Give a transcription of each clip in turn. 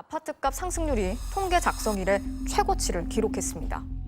아파트값 상승률이 통계 작성 이래 최고치를 기록했습니다.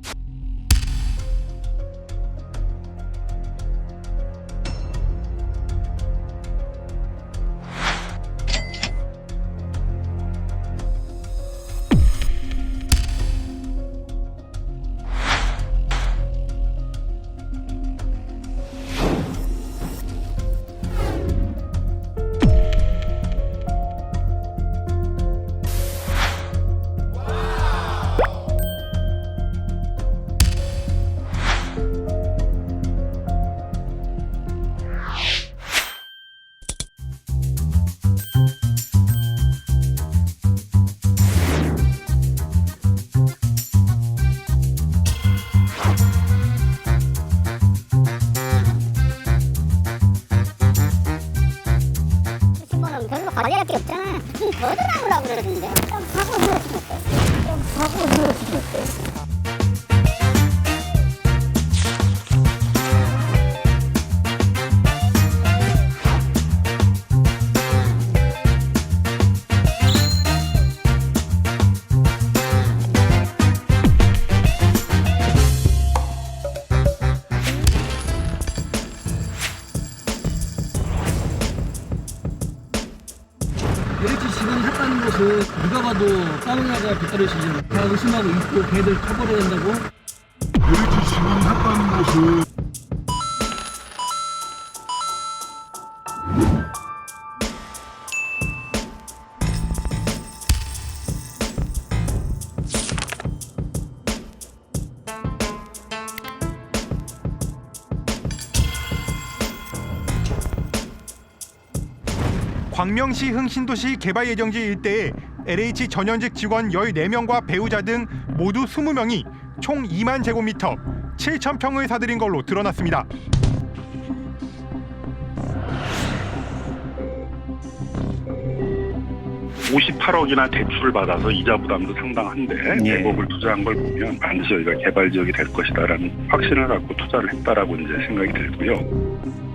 관리할 게 없잖아. 좀 거들나오라고 그러던데. 했다는 것은 누가 봐도 싸움나가 빗다르시죠. 다 의심하고 있고 걔들 처벌해야 된다고 LH 직원이 했다는 것은 광명시 흥신도시 개발 예정지 일대에 LH 전현직 직원 14명과 배우자 등 모두 20명이 총 2만 제곱미터 7천 평을 사들인 걸로 드러났습니다. 오 58억이나 대출을 받아서 이자 부담도 상당한데 예. 대법을 투자한 걸 보면 반드시 여기가 개발 지역이 될 것이다라는 확신을 갖고 투자를 했다라고 이제 생각이 들고요.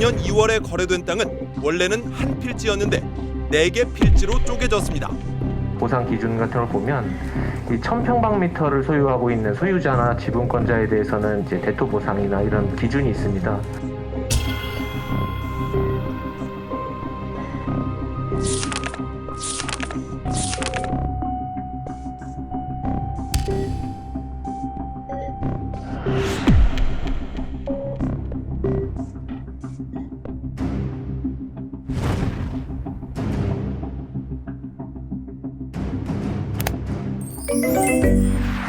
작년 2월에 거래된 땅은 원래는 한 필지였는데 네개 필지로 쪼개졌습니다. 보상 기준 같은 걸 보면 이 1000평방미터를 소유하고 있는 소유자나 지분권자에 대해서는 이제 대토 보상이나 이런 기준이 있습니다. Música